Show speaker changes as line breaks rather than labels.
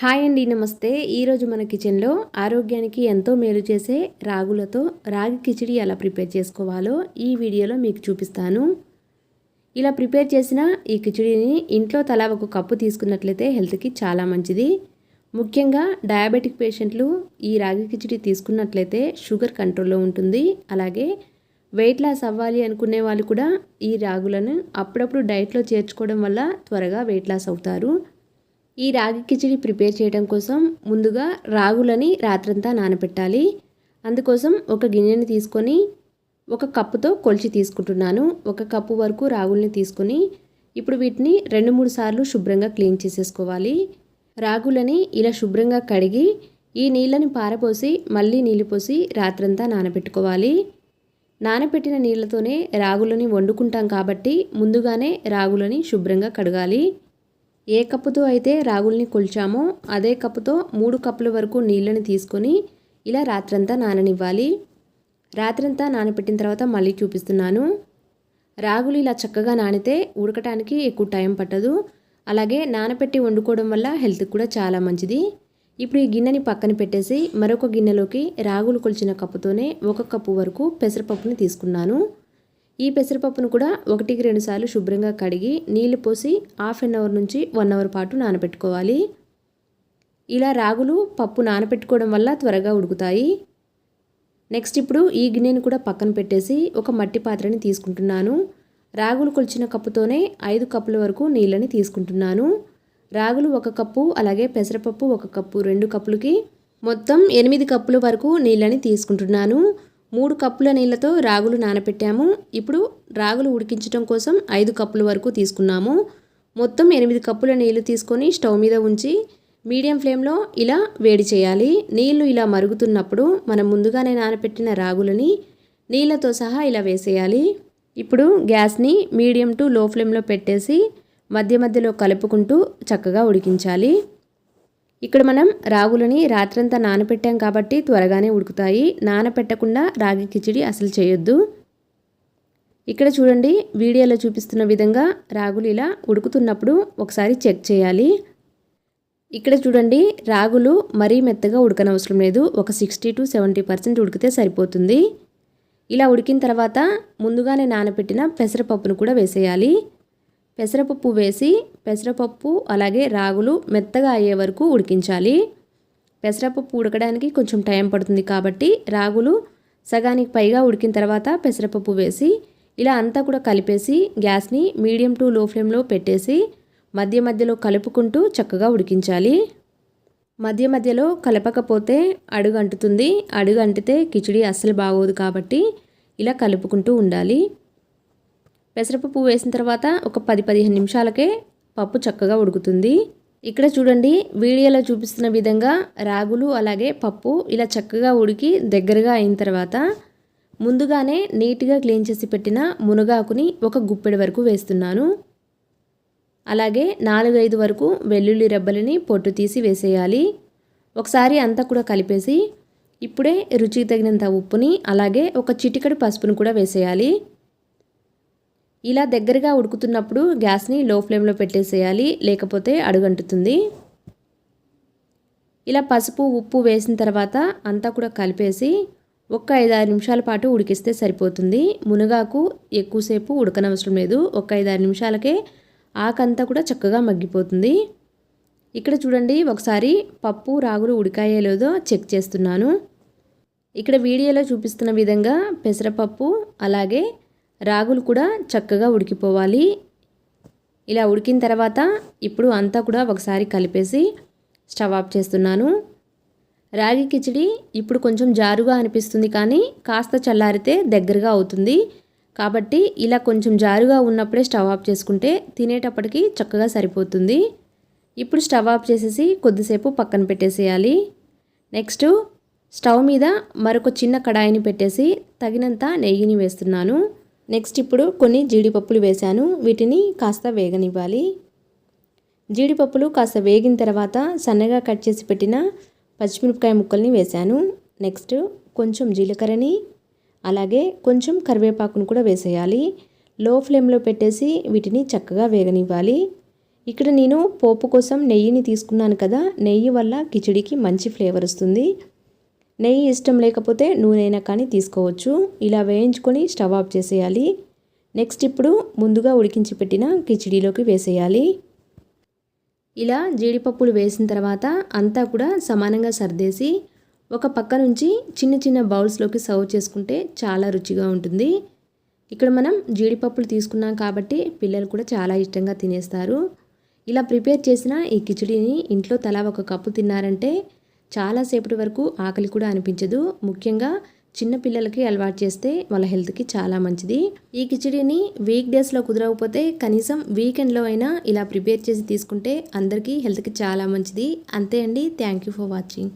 Hi అండి నమస్తే. ఈరోజు మన కిచెన్లో ఆరోగ్యానికి ఎంతో మేలు చేసే రాగులతో రాగి కిచిడి ఎలా ప్రిపేర్ చేసుకోవాలో ఈ వీడియోలో మీకు చూపిస్తాను. ఇలా ప్రిపేర్ చేసిన ఈ కిచిడిని ఇంట్లో తలా ఒక కప్పు తీసుకున్నట్లయితే హెల్త్కి చాలా మంచిది. ముఖ్యంగా డయాబెటిక్ పేషెంట్లు ఈ రాగి కిచిడి తీసుకున్నట్లయితే షుగర్ కంట్రోల్లో ఉంటుంది. అలాగే వెయిట్ లాస్ అవ్వాలి అనుకునే వాళ్ళు కూడా ఈ రాగులను అప్పుడప్పుడు డైట్లో చేర్చుకోవడం వల్ల త్వరగా వెయిట్ లాస్ అవుతారు. ఈ రాగి కిచిడి ప్రిపేర్ చేయడం కోసం ముందుగా రాగులని రాత్రంతా నానబెట్టాలి అందుకోసం ఒక గిన్నెని తీసుకొని ఒక కప్పుతో కొలిచి తీసుకుంటున్నాను. ఒక కప్పు వరకు రాగుల్ని తీసుకొని ఇప్పుడు వీటిని రెండు మూడు సార్లు శుభ్రంగా క్లీన్ చేసేసుకోవాలి. రాగులని ఇలా శుభ్రంగా కడిగి ఈ నీళ్ళని పారపోసి మళ్ళీ నీళ్ళు పోసి రాత్రంతా నానబెట్టుకోవాలి నానబెట్టిన నీళ్ళతోనే రాగులని వండుకుంటాం కాబట్టి ముందుగానే రాగులని శుభ్రంగా కడగాలి. ఏ కప్పుతో అయితే రాగుల్ని కొల్చామో అదే కప్పుతో మూడు కప్పుల వరకు నీళ్ళని తీసుకొని ఇలా రాత్రంతా నాననివ్వాలి. రాత్రంతా నానబెట్టిన తర్వాత మళ్ళీ చూపిస్తున్నాను. రాగులు ఇలా చక్కగా నానితే ఉడకటానికి ఎక్కువ టైం పట్టదు. అలాగే నానబెట్టి వండుకోవడం వల్ల హెల్త్కి కూడా చాలా మంచిది. ఇప్పుడు ఈ గిన్నెని పక్కన పెట్టేసి మరొక గిన్నెలోకి రాగులు కొలిచిన కప్పుతోనే ఒక కప్పు వరకు పెసరపప్పుని తీసుకున్నాను. ఈ పెసరపప్పును కూడా ఒకటికి రెండు సార్లు శుభ్రంగా కడిగి నీళ్ళు పోసి హాఫ్ అన్ అవర్ నుంచి వన్ అవర్ పాటు నానబెట్టుకోవాలి. ఇలా రాగులు పప్పు నానబెట్టుకోవడం వల్ల త్వరగా ఉడుకుతాయి. నెక్స్ట్ ఇప్పుడు ఈ గిన్నెను కూడా పక్కన పెట్టేసి ఒక మట్టి పాత్రని తీసుకుంటున్నాను. రాగులు కొలిచిన కప్పుతోనే ఐదు కప్పుల వరకు నీళ్ళని తీసుకుంటున్నాను. రాగులు ఒక కప్పు అలాగే పెసరపప్పు ఒక కప్పు రెండు కప్పులకి మొత్తం ఎనిమిది కప్పుల వరకు నీళ్ళని తీసుకుంటున్నాను. మూడు కప్పుల నీళ్ళతో రాగులు నానపెట్టాము. ఇప్పుడు రాగులు ఉడికించడం కోసం ఐదు కప్పుల వరకు తీసుకున్నాము. మొత్తం ఎనిమిది కప్పుల నీళ్ళు తీసుకొని స్టవ్ మీద ఉంచి మీడియం ఫ్లేమ్లో ఇలా వేడి చేయాలి. నీళ్ళు ఇలా మరుగుతున్నప్పుడు మనం ముందుగానే నానపెట్టిన రాగులని నీళ్ళతో సహా ఇలా వేసేయాలి. ఇప్పుడు గ్యాస్ని మీడియం టు లో ఫ్లేమ్లో పెట్టేసి మధ్య మధ్యలో కలుపుకుంటూ చక్కగా ఉడికించాలి. ఇక్కడ మనం రాగులని రాత్రంతా నానపెట్టాం కాబట్టి త్వరగానే ఉడుకుతాయి. నానపెట్టకుండా రాగి కిచిడి అసలు చేయొద్దు. ఇక్కడ చూడండి వీడియోలో చూపిస్తున్న విధంగా రాగులు ఇలా ఉడుకుతున్నప్పుడు ఒకసారి చెక్ చేయాలి. ఇక్కడ చూడండి రాగులు మరీ మెత్తగా ఉడకనవసరం లేదు. ఒక సిక్స్టీ టు సెవెంటీ పర్సెంట్ ఉడికితే సరిపోతుంది. ఇలా ఉడికిన తర్వాత ముందుగానే నానబెట్టిన పెసరపప్పును కూడా వేసేయాలి. పెసరపప్పు వేసి పెసరపప్పు అలాగే రాగులు మెత్తగా అయ్యే వరకు ఉడికించాలి. పెసరపప్పు ఉడకడానికి కొంచెం టైం పడుతుంది కాబట్టి రాగులు సగానికి పైగా ఉడికిన తర్వాత పెసరపప్పు వేసి ఇలా అంతా కూడా కలిపేసి గ్యాస్ని మీడియం టు లో ఫ్లేమ్లో పెట్టేసి మధ్య మధ్యలో కలుపుకుంటూ చక్కగా ఉడికించాలి. మధ్య మధ్యలో కలపకపోతే అడుగు అంటుతుంది అడుగు అంటితే కిచిడి అస్సలు బాగోదు కాబట్టి ఇలా కలుపుకుంటూ ఉండాలి. పెసరపప్పు వేసిన తర్వాత ఒక పది పదిహేను నిమిషాలకే పప్పు చక్కగా ఉడుకుతుంది. ఇక్కడ చూడండి వీడియోలో చూపిస్తున్న విధంగా రాగులు అలాగే పప్పు ఇలా చక్కగా ఉడికి దగ్గరగా అయిన తర్వాత ముందుగానే నీట్గా క్లీన్ చేసి పెట్టిన మునగాకుని ఒక గుప్పెడి వరకు వేస్తున్నాను. అలాగే నాలుగైదు వరకు వెల్లుల్లి రెబ్బలని పొట్టు తీసి వేసేయాలి. ఒకసారి అంతా కూడా కలిపేసి ఇప్పుడే రుచికి తగినంత ఉప్పుని అలాగే ఒక చిటికడు పసుపును కూడా వేసేయాలి. ఇలా దగ్గరగా ఉడుకుతున్నప్పుడు గ్యాస్ని లో ఫ్లేమ్లో పెట్టేసేయాలి లేకపోతే అడుగంటుతుంది. ఇలా పసుపు ఉప్పు వేసిన తర్వాత అంతా కూడా కలిపేసి ఒక ఐదారు నిమిషాల పాటు ఉడికిస్తే సరిపోతుంది. మునగాకు ఎక్కువసేపు ఉడకనవసరం లేదు. ఒక ఐదారు నిమిషాలకే ఆకంతా కూడా చక్కగా మగ్గిపోతుంది. ఇక్కడ చూడండి ఒకసారి పప్పు రాగులు ఉడికాయే లేదో చెక్ చేస్తున్నాను. ఇక్కడ వీడియోలో చూపిస్తున్న విధంగా పెసరపప్పు అలాగే రాగులు కూడా చక్కగా ఉడికిపోవాలి. ఇలా ఉడికిన తర్వాత ఇప్పుడు అంతా కూడా ఒకసారి కలిపేసి స్టవ్ ఆఫ్ చేస్తున్నాను. రాగి కిచిడి ఇప్పుడు కొంచెం జారుగా అనిపిస్తుంది కానీ కాస్త చల్లారితే దగ్గరగా అవుతుంది. కాబట్టి ఇలా కొంచెం జారుగా ఉన్నప్పుడే స్టవ్ ఆఫ్ చేసుకుంటే తినేటప్పటికి చక్కగా సరిపోతుంది. ఇప్పుడు స్టవ్ ఆఫ్ చేసేసి కొద్దిసేపు పక్కన పెట్టేసేయాలి. నెక్స్ట్ స్టవ్ మీద మరొక చిన్న కడాయిని పెట్టేసి తగినంత నెయ్యిని వేస్తున్నాను. నెక్స్ట్ ఇప్పుడు కొన్ని జీడిపప్పులు వేశాను. వీటిని కాస్త వేగనివ్వాలి. జీడిపప్పులు కాస్త వేగిన తర్వాత సన్నగా కట్ చేసి పెట్టిన పచ్చిమిరపకాయ ముక్కల్ని వేశాను. నెక్స్ట్ కొంచెం జీలకర్రని అలాగే కొంచెం కరివేపాకును కూడా వేసేయాలి. లో ఫ్లేమ్లో పెట్టేసి వీటిని చక్కగా వేగనివ్వాలి. ఇక్కడ నేను పోపు కోసం నెయ్యిని తీసుకున్నాను కదా నెయ్యి వల్ల కిచడికి మంచి ఫ్లేవర్ వస్తుంది. నెయ్యి ఇష్టం లేకపోతే నూనె అయినా కానీ తీసుకోవచ్చు. ఇలా వేయించుకొని స్టవ్ ఆఫ్ చేసేయాలి. నెక్స్ట్ ఇప్పుడు ముందుగా ఉడికించి పెట్టిన కిచిడీలోకి వేసేయాలి. ఇలా జీడిపప్పులు వేసిన తర్వాత అంతా కూడా సమానంగా సర్దేసి ఒక పక్క నుంచి చిన్న చిన్న బౌల్స్లోకి సర్వ్ చేసుకుంటే చాలా రుచిగా ఉంటుంది. ఇక్కడ మనం జీడిపప్పులు తీసుకున్నాం కాబట్టి పిల్లలు కూడా చాలా ఇష్టంగా తినేస్తారు. ఇలా ప్రిపేర్ చేసిన ఈ కిచడీని ఇంట్లో తలా ఒక కప్పు తిన్నారంటే చాలాసేపటి వరకు ఆకలి కూడా అనిపించదు. ముఖ్యంగా చిన్నపిల్లలకి అలవాటు చేస్తే వాళ్ళ హెల్త్కి చాలా మంచిది. ఈ కిచడీని వీక్ డేస్లో కుదరకపోతే కనీసం వీకెండ్లో అయినా ఇలా ప్రిపేర్ చేసి తీసుకుంటే అందరికీ హెల్త్కి చాలా మంచిది. అంతే అండి. Thank you for watching.